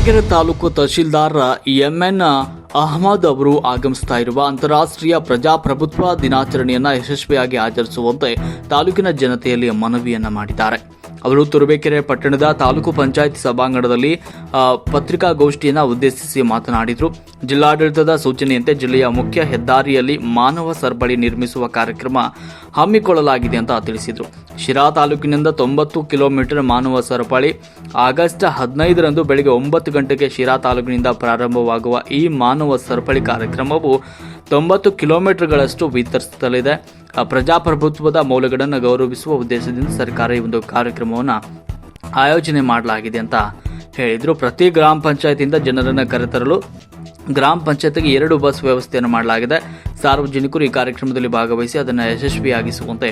Turuvekere taluk tahsildar M N Ahmed ಅವರು ಆಗಮಿಸ್ತಾ ಇರುವ ಅಂತಾರಾಷ್ಟ್ರೀಯ ಪ್ರಜಾಪ್ರಭುತ್ವ ದಿನಾಚರಣೆಯನ್ನ ಯಶಸ್ವಿಯಾಗಿ ಆಚರಿಸುವಂತೆ ತಾಲೂಕಿನ ಜನತೆಯಲ್ಲಿ ಮನವಿಯನ್ನ ಮಾಡಿದ್ದಾರೆ. ಅವರು ತುರುಬೇಕೆರೆ ಪಟ್ಟಣದ ತಾಲೂಕು ಪಂಚಾಯತ್ ಸಭಾಂಗಣದಲ್ಲಿ ಪತ್ರಿಕಾಗೋಷ್ಠಿಯನ್ನು ಉದ್ದೇಶಿಸಿ ಮಾತನಾಡಿದರು. ಜಿಲ್ಲಾಡಳಿತದ ಸೂಚನೆಯಂತೆ ಜಿಲ್ಲೆಯ ಮುಖ್ಯ ಹೆದ್ದಾರಿಯಲ್ಲಿ ಮಾನವ ಸರಪಳಿ ನಿರ್ಮಿಸುವ ಕಾರ್ಯಕ್ರಮ ಹಮ್ಮಿಕೊಳ್ಳಲಾಗಿದೆ ಅಂತ ತಿಳಿಸಿದರು. ಶಿರಾ ತಾಲೂಕಿನಿಂದ ತೊಂಬತ್ತು ಕಿಲೋಮೀಟರ್ ಮಾನವ ಸರಪಳಿ, ಆಗಸ್ಟ್ ಹದಿನೈದರಂದು ಬೆಳಗ್ಗೆ ಒಂಬತ್ತು ಗಂಟೆಗೆ ಶಿರಾ ತಾಲೂಕಿನಿಂದ ಪ್ರಾರಂಭವಾಗುವ ಈ ಮಾನವ ಸರಪಳಿ ಕಾರ್ಯಕ್ರಮವು ತೊಂಬತ್ತು ಕಿಲೋಮೀಟರ್ಗಳಷ್ಟು ವಿತರಿಸಲಿದೆ ಆ, ಪ್ರಜಾಪ್ರಭುತ್ವದ ಮೌಲ್ಯಗಳನ್ನು ಗೌರವಿಸುವ ಉದ್ದೇಶದಿಂದ ಸರ್ಕಾರ ಈ ಒಂದು ಕಾರ್ಯಕ್ರಮವನ್ನು ಆಯೋಜನೆ ಮಾಡಲಾಗಿದೆ ಅಂತ ಹೇಳಿದರು. ಪ್ರತಿ ಗ್ರಾಮ ಪಂಚಾಯತಿಯಿಂದ ಜನರನ್ನು ಕರೆತರಲು ಗ್ರಾಮ ಪಂಚಾಯತ್ಗೆ ಎರಡು ಬಸ್ ವ್ಯವಸ್ಥೆಯನ್ನು ಮಾಡಲಾಗಿದೆ. ಸಾರ್ವಜನಿಕರು ಈ ಕಾರ್ಯಕ್ರಮದಲ್ಲಿ ಭಾಗವಹಿಸಿ ಅದನ್ನು ಯಶಸ್ವಿಯಾಗಿಸುವಂತೆ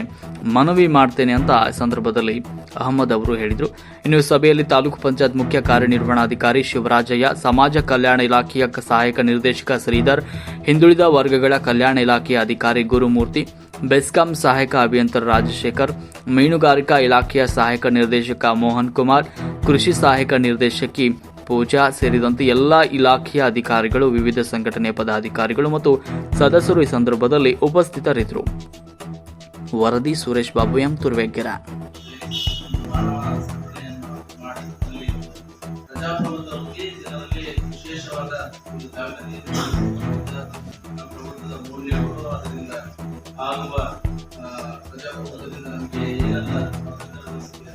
ಮನವಿ ಮಾಡ್ತೇನೆ ಅಂತ ಈ ಸಂದರ್ಭದಲ್ಲಿ ಅಹಮದ್ ಅವರು ಹೇಳಿದರು. ಇನ್ನು ಸಭೆಯಲ್ಲಿ ತಾಲೂಕು ಪಂಚಾಯತ್ ಮುಖ್ಯ ಕಾರ್ಯನಿರ್ವಹಣಾಧಿಕಾರಿ ಶಿವರಾಜಯ್ಯ, ಸಮಾಜ ಕಲ್ಯಾಣ ಇಲಾಖೆಯ ಸಹಾಯಕ ನಿರ್ದೇಶಕ ಶ್ರೀಧರ್, ಹಿಂದುಳಿದ ವರ್ಗಗಳ ಕಲ್ಯಾಣ ಇಲಾಖೆಯ ಅಧಿಕಾರಿ ಗುರುಮೂರ್ತಿ, ಬೆಸ್ಕಾಂ ಸಹಾಯಕ ಅಭಿಯಂತರ ರಾಜಶೇಖರ್, ಮೀನುಗಾರಿಕಾ ಇಲಾಖೆಯ ಸಹಾಯಕ ನಿರ್ದೇಶಕ ಮೋಹನ್ ಕುಮಾರ್, ಕೃಷಿ ಸಹಾಯಕ ನಿರ್ದೇಶಕಿ ಪೂಜಾ ಸೇರಿದಂತೆ ಎಲ್ಲ ಇಲಾಖೆಯ ಅಧಿಕಾರಿಗಳು, ವಿವಿಧ ಸಂಘಟನೆ ಪದಾಧಿಕಾರಿಗಳು ಮತ್ತು ಸದಸ್ಯರು ಈ ಸಂದರ್ಭದಲ್ಲಿ ಉಪಸ್ಥಿತರಿದ್ದರು. ವರದಿ ಸುರೇಶ್ ಬಾಬು ಎಂ ತುರ್ವೆಗ್ಗೆರ ಪ್ರಜಾಪ್ರಭುತ್ವದ ಬಗ್ಗೆ ಜನರಲ್ಲಿ ವಿಶೇಷವಾದ ಒಂದು ಜಾಗದಲ್ಲಿ ಇದೆ. ಪ್ರಜಾಪ್ರಭುತ್ವದ ಮೌಲ್ಯಗಳು ಅದರಿಂದ ಆಗುವ ಪ್ರಜಾಪ್ರಭುತ್ವದಿಂದ ನಮಗೆ ಏನೆಲ್ಲ ಜೊತೆಗೆ.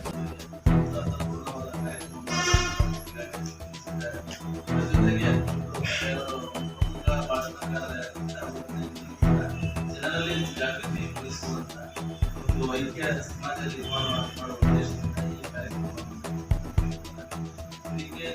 ಜನರಲ್ಲಿ ಜಾಗೃತಿ ಮೂಡಿಸುವಂತ ಒಂದು ಐಕ್ಯ ಸಮಾಜ ನಿರ್ಮಾಣ ಮಾಡುವ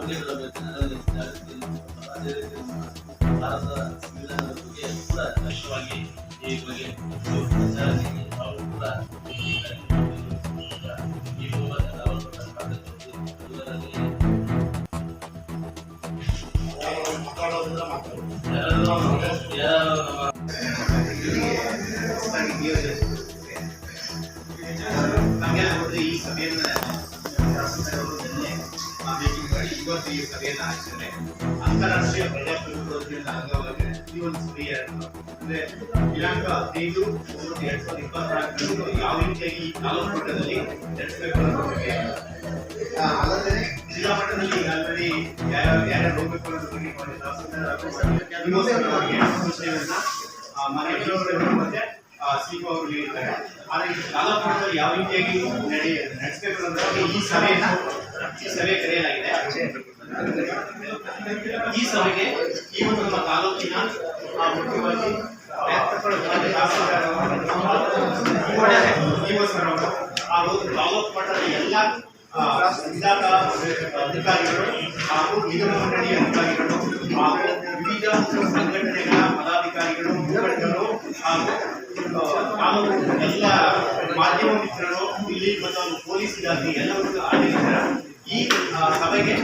ನಮ್ಮ ಎಲ್ಲ ಹಿರಿಯ ಸಂಬಂಧಪಟ್ಟ ಎಲ್ಲ ಹಿರಿಯರು, ಆ, ನೌಕರರು ಕೂಡ ಈ ಕಾರ್ಯಕ್ರಮದಲ್ಲಿ ಭಾಗವಹಿಸುತ್ತಾರೆ. ಅದೇ ರೀತಿ ನಮ್ಮ ಎಲ್ಲ ಕನ್ನಡ ಸಂಘಟನೆಗಳು, ಆ, ಎಲ್ಲ ಕನ್ನಡ ಸಂಘಟನೆಗಳು, ಎಲ್ಲ ಸಂಘ ಸಂಸ್ಥೆಗಳು, ನಮ್ಮ ಸಮಾಜದಲ್ಲಿ ಆಸಕ್ತರು, ಎಲ್ಲ ಸಂಘಟನೆ ಕಾರ್ಯಕ್ರಮ ಈ ಕಾರ್ಯಕ್ರಮದಲ್ಲಿ ಮೀಟಿಂಗ್ ಸಭೆಯನ್ನು ಸಭೆಯನ್ನ ಆಚರಣೆ ಅಂತಾರಾಷ್ಟ್ರೀಯ ಪ್ರಜಾಪ್ರಭುತ್ವ ದಿನದ ಅಂಗವಾಗಿ ಈ ಒಂದು ಸಭೆಯ ಅಂದ್ರೆ ದಿನಾಂಕ ಹದಿನೈದು ಒಂಬತ್ತು ಎರಡ್ ಸಾವಿರದ ಇಪ್ಪತ್ನಾಲ್ಕರಂದು ಯಾವ ರೀತಿಯಾಗಿ ತಾಲೂಕು ಮಟ್ಟದಲ್ಲಿ ನಡೆಸಬೇಕು ಅಲ್ಲದೆ ಜಿಲ್ಲಾ ಮಟ್ಟದಲ್ಲಿ ಆಲ್ರೆಡಿ ಯಾರ್ಯಾರು ಯಾರ್ಯಾರು ಹೋಗ್ಬೇಕು ಅನ್ನೋದ್ರ ಬಗ್ಗೆ ಮಾನ್ಯ ಡಿಒ ಮತ್ತೆ ಅವರು ನೀಡಿದ್ದಾರೆ ಆದರೆ ತಾಲೂಕು ಯಾವ ರೀತಿಯಾಗಿ ನಡೆ ನಡೆಸಬೇಕು ಈ ಸಭೆಯನ್ನು ಈ ಸಭೆ ಅವರು ಹಾಗೂ ತಾಲೂಕು ಮಟ್ಟದ ಎಲ್ಲ ವಿಧಾನ ಅಧಿಕಾರಿಗಳು ಹಾಗೂ ನಿಗಮ ಮಂಡಳಿಯ ಅಧಿಕಾರಿಗಳು ಹಾಗೂ ವಿವಿಧ ಸಂಘಟನೆಗಳ ಪದಾಧಿಕಾರಿಗಳು ಮುಖಂಡರು ಹಾಗೂ ಎಲ್ಲ ಮಾಧ್ಯಮ ಮಿತ್ರರು, ಇಲ್ಲಿ ಮತ್ತು ಪೊಲೀಸ್ ಇಲಾಖೆ, ಎಲ್ಲರೂ ಆಗಿದ್ದಾರೆ ಈ ಸಭೆಗೆ